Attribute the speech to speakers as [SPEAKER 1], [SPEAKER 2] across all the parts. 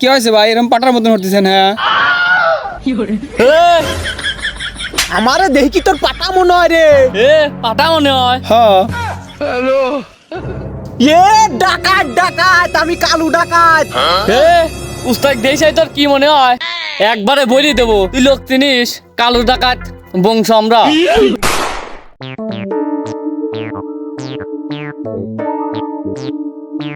[SPEAKER 1] কি হয়েছে ভাই? এরকম পাটার মতন হতেছেন হ্যাঁ?
[SPEAKER 2] আমারে দেখি কি তোর পাটা মনে হয় রে।
[SPEAKER 3] এ পাটা মনে হয়।
[SPEAKER 1] হ্যাঁ
[SPEAKER 2] এ ডাকাত ডাকাত আমি কালু ডাকাত।
[SPEAKER 3] এ উস্তাদ দেশাই তোর কি মনে হয়? একবারে বলি দেবো তুই লোক চিনিস? কালু ডাকাত বংশ আমরা।
[SPEAKER 4] উস্তাদ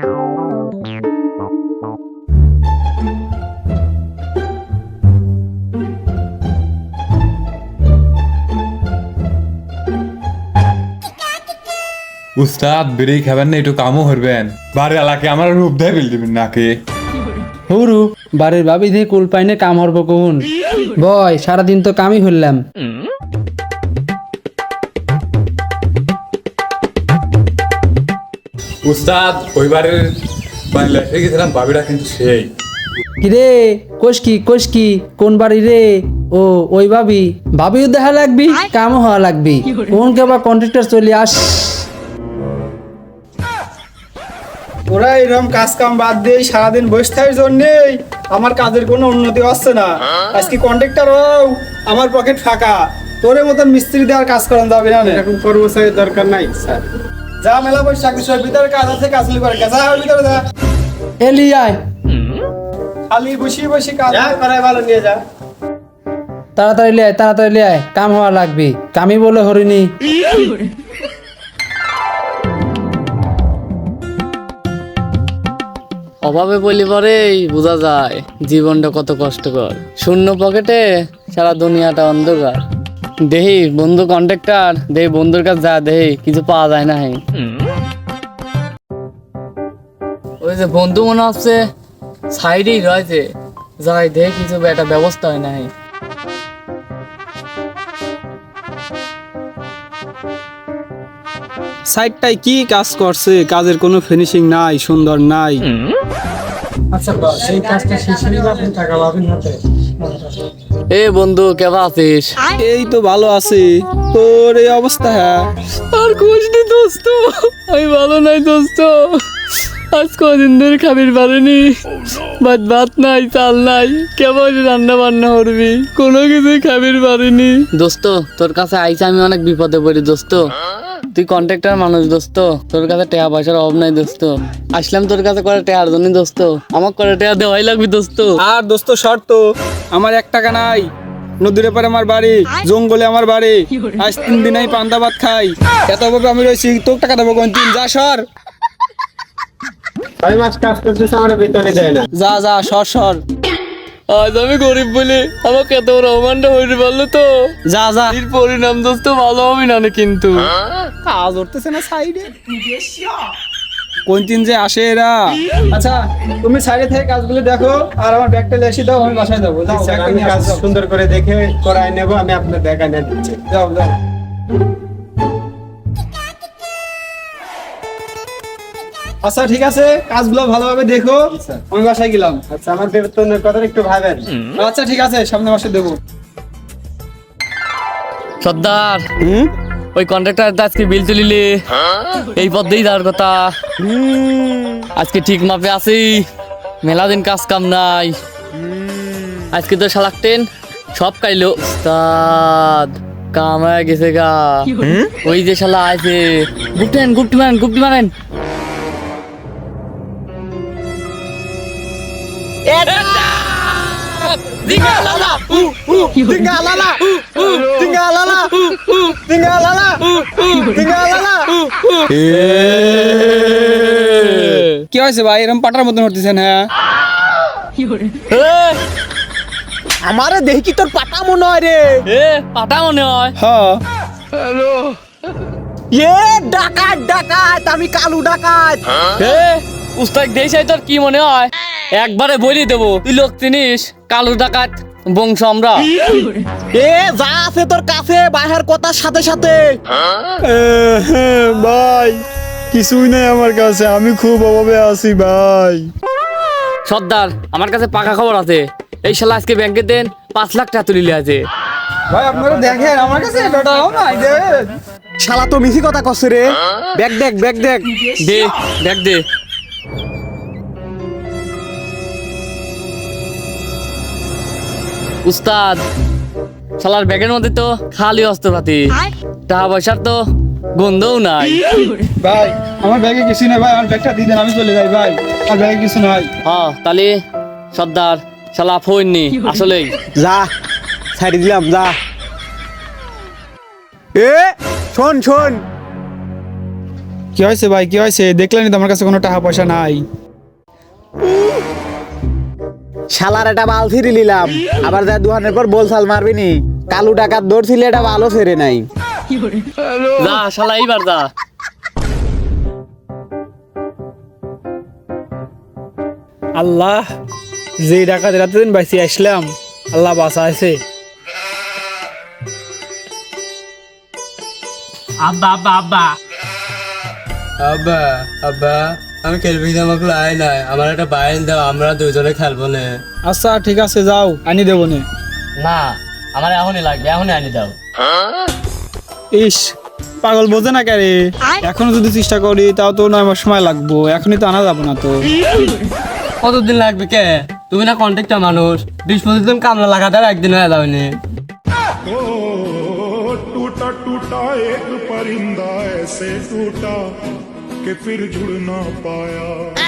[SPEAKER 4] বেরি খাবেন না, একটু কামও করবেন। বাড়ি এলাকে আমার রূপ দেয় বিল দিবেন নাকি?
[SPEAKER 1] হুরু, বাড়ির ভাবি দিয়ে কুল পাইনে কাম হরব কহুন। বয়, সারাদিন তো কামই হইলাম
[SPEAKER 4] উস্তাদ বাড়ি গেছিলাম বাবিটা কিন্তু সেই।
[SPEAKER 1] কিরে কোশকি কোশকি কোন বাড়ি রে? ও ওই ভাবি ভাবিও দেখা লাগবি কামও হওয়া লাগবি। কোন কে বা কন্ট্রাক্টর চলে আস।
[SPEAKER 5] ওরা এরকম কাজ কাম বাদ দিয়ে সারাদিন বসে থাকার জন্যেই আমার কাজের কোনো উন্নতি হচ্ছে না। আজকে কন্ট্রাক্টর আমার পকেট ফাঁকা। তোরে মতন মিস্ত্রি দেওয়ার কাজ করানো যাবে না। এরকম কর্মচারীর দরকার নাই স্যার। যা মেলা বসে চাকরি সব ভিতরে কাজ আছে কাজ করে যা ওর ভিতরে যা।
[SPEAKER 1] এলি আয়।
[SPEAKER 5] খালি বসে বসে কাজ করাই ভালো নিয়ে যা।
[SPEAKER 1] তাড়াতাড়ি লে আয় তাড়াতাড়ি লে আয়। কাম হওয়া লাগবি। কামই বলে হরিনি
[SPEAKER 3] অভাবে বলি পরেই বোঝা যায় জীবনটা কত কষ্টকর। শূন্য পকেটে সারা দুনিয়াটা অন্ধকার। দেহি বন্ধু কন্ট্রাক্টর দেহি বন্ধুর কাছে যা দেহি কিছু পাওয়া যায় না হে। ওই যে বন্ধু মনে হচ্ছে সাইডেই রয়েছে। যাই দেহি কিছু একটা ব্যবস্থা হয় না।
[SPEAKER 5] সাইডটাই কি কাজ করছে? কাজের কোনো ফিনিশিং নাই সুন্দর নাই। আচ্ছা সেই কাজটা শেষ হলে আপনি টাকা পাবেন হাতে।
[SPEAKER 3] এ বন্ধু কেমন আছিস?
[SPEAKER 5] এই তো ভালো আছি। তোর এই অবস্থা হ্যাঁ?
[SPEAKER 3] আর কোচ নি দোস্ত আমি ভালো নাই দোস্ত। আজ কদিন ধরে খাবির পারিনি ভাত ভাত নাই চাল নাই কেবল রান্না বান্না করবি? কোনো কিছুই খাবির পারিনি দোস্ত তোর কাছে আইসা আমি অনেক বিপদে পড়ি দোস্ত। তুই কন্ট্রাক্টর মানুষ দোস্ত। তোর কাছে টাকা পয়সার অভাব নাই দোস্ত। আসলাম তোর কাছে করে টাকার জন্য দোস্ত। আমার করে টাকা দেওয়াই লাগবে দোস্ত।
[SPEAKER 5] আর দোস্ত শর্ত আমার এক টাকা নাই। নদীর পারে আমার বাড়ি জঙ্গলে আমার বাড়ি। আজ তিন দিন আমি পান্তা ভাত খাই। এত ভাবে আমি রয়েছি তোর টাকা দেবো কোন তিন যা সর। যা যা সর সর।
[SPEAKER 3] আজ আমি গরিব বলে আমাকে এত বড় অমানটা হইতে পারল তো?
[SPEAKER 5] যা যা।
[SPEAKER 3] এর পরিণাম দোস্ত ভালো হবে না না কিন্তু।
[SPEAKER 5] কাজ উঠতেছে না সাইডে। কোন দিন যে আসে এরা? আচ্ছা তুমি সাইডে থেকে কাজগুলো দেখো আর আমার ব্যাগটা লেসি দাও আমি বাসায় যাব। যাও ব্যাগটা নিয়ে কাজ সুন্দর করে দেখে করাই নেব আমি আপনার ব্যাগ এনে দিচ্ছি। যাও যাও। আচ্ছা ঠিক আছে কাজগুলো ভালোভাবে দেখো। আমি বাসায় গেলাম। আচ্ছা আমার বেতনের কথা একটু ভাবেন। আচ্ছা ঠিক আছে সামনে মাসে দেবো।
[SPEAKER 3] সর্দার ওই কন্ট্রাক্টর আজকে বিল তুলিলে। এই পথ দিয়ে যাওয়ার কথা। আজকে ঠিক মাপে আছি। মেলা দিন কাজ কাম নাই। আজকে তো শালাকটেন সব কাইলো উস্তাদ কাম হয়ে গেছে গা। ওই যে শালা আছে। গুপ্টেন গুপ্টি মারেন গুপ্টি মারেন
[SPEAKER 2] টিঙ্গালালা টিঙ্গালালা টিঙ্গালালা টিঙ্গালালা
[SPEAKER 1] কি হয়েছে ভাই? এরকম পাটার মতন হতেছেন হ্যাঁ?
[SPEAKER 2] আমারে দেখি কি তোর পাটা মনে হয় রে।
[SPEAKER 3] এ পাটা মনে হয়।
[SPEAKER 1] হ্যাঁ
[SPEAKER 2] এ ডাকাত ডাকাত আমি কালু ডাকাত।
[SPEAKER 3] এ! উস্তাদ দেশাই তোর কি মনে হয়? একবারে বলি দেবো তুই লোক চিনিস? কালু ডাকাত বংশ আমরা
[SPEAKER 2] এ যা আছে তোর কাছে বাহার কথার সাথে সাথে।
[SPEAKER 5] ভাই কিছুই নাই আমার কাছে আমি খুব অভাবে আছি ভাই।
[SPEAKER 3] সর্দার আমার কাছে পাকা খবর আছে। এই শালা আজকে ব্যাংকে দেন পাঁচ লাখ টাকা তুলিলে আছে।
[SPEAKER 5] ভাই আপনারা দেখেন আমার কাছে টাকাও নাই দেন।
[SPEAKER 2] শালা তো মিছি কথা কচ্ছে রে। ব্যাগ দেখ ব্যাগ দেখ।
[SPEAKER 3] দে দেখ দে। উস্তাদ শালার ব্যাগের মধ্যে তো খালি অস্ত্রপাতি। টাকা পয়সার তো গন্ধও নাই।
[SPEAKER 5] ভাই আমার ব্যাগে কিছু নাই ভাই আমার ব্যাগটা দিয়ে দেন আমি চলে যাই ভাই। আমার ব্যাগে কিছু নাই।
[SPEAKER 3] হ তাহলে সর্দার শালা ফোননি আসলেই।
[SPEAKER 2] যা ছাড়ি দিলাম যা। এ শোন শোন।
[SPEAKER 5] কি হয়েছে ভাই কি হয়েছে? দেখলেনি তো আমার কাছে কোনো টাকা পয়সা নাই।
[SPEAKER 2] শালার একটা বাল ছিঁড়ি নিলাম। আবার যা দুহানের পর বলসাল মারবি নি কালু টাকার দৌড় ছিল এটা ভালো ছেড়ে নাই।
[SPEAKER 3] যা শালা এইবার যা।
[SPEAKER 5] আল্লাহ যে টাকা রাতে দিন বাইসি আসলাম আল্লাহ বাসা আছে।
[SPEAKER 3] আব্বা আব্বা আব্বা।
[SPEAKER 6] আব্বা আব্বা। আমি খেলবি না আমাকে আয় নাই আমার একটা বাইন দাও আমরা দুজনে খেলবো না
[SPEAKER 5] আচ্ছা ঠিক আছে যাও আনি দেবো নে
[SPEAKER 3] না আমার এখনই লাগবে এখনই আনি দাও
[SPEAKER 5] ইস পাগল বোঝে না কে এখনো যদি চেষ্টা করি তাও তো নয় মাস সময় লাগবো এখনই তো আনা যাবো না তো
[SPEAKER 6] কতদিন লাগবে কে তুমি না কন্ট্যাক্টটা মানুষ বিশ পঁচিশ দিন কামলা লাগাতে আর একদিন হয়ে যাবে না
[SPEAKER 7] ओ टूटा टूटा एक परिंदा ऐसे टूटा कि फिर जुड़ ना पाया।